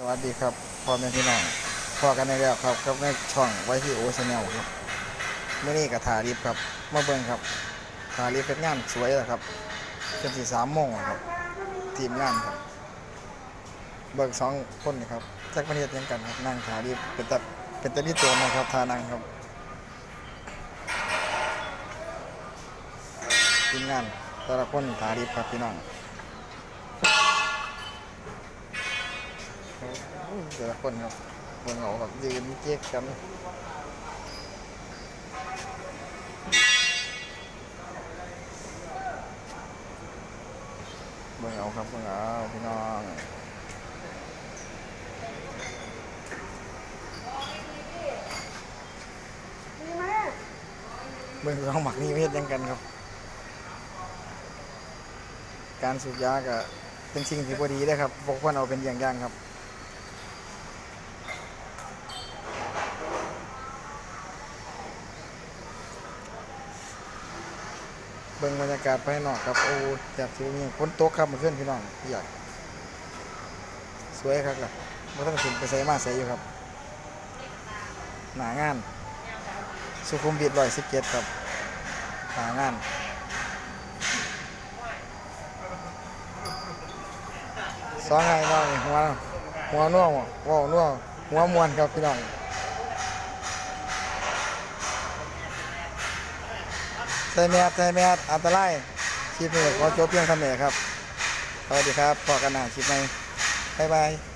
สวัสดีครับพ่อแม่พี่น้องพอกันในแล้วครับกับในช่องไว้ที่โอชแนลครับเมื่อนี้กับทาริฟครับมาเบิ่งครับทาริฟเป็นงานสวยแล้วครับจนสี่สามโมงแล้วครับ ทีมงานครับ เบิ่งสองคนครับจากประเทศยังกันครับนั่งทาริฟเป็นตะเป็นตะนี่ตัวนะครับทานังครับทีมงานแต่ละคนทาริฟครับพี่น้อง แต่ละคนครับบนเขาแบบยืนเจ๊กกันเบิ่งเอาครับเบิ่งเอาพี่น้องเบิ่งเอาหมักนี่เฮ็ดหยังกันครับ การสูบยาก็เป็นสิ่งที่พอดีเลยครับพวกคนเอาเป็นอย่างอย่างครับ เบิ่งบรรยากาศภายนอกครับ โอ้แถบที่มีฝนตกครับเมาขึ้นพี่น้องอยากสวยครับล่ะไม่ต้องถึงไปใส่มาใส่อยู่ครับ หนางาน สุขุมวิทร้อยสิบเจ็ดครับ หนางานสองไงน้องหัวหัวนัวหัวนัวหัวมวนครับพี่น้อง ส่แมสใส่แมสอันตรายคลิปนี้ขอจบเพียงเท่านี้ครับสวัสดีครับพอกันหนาคลิปใหม่บ๊ายบาย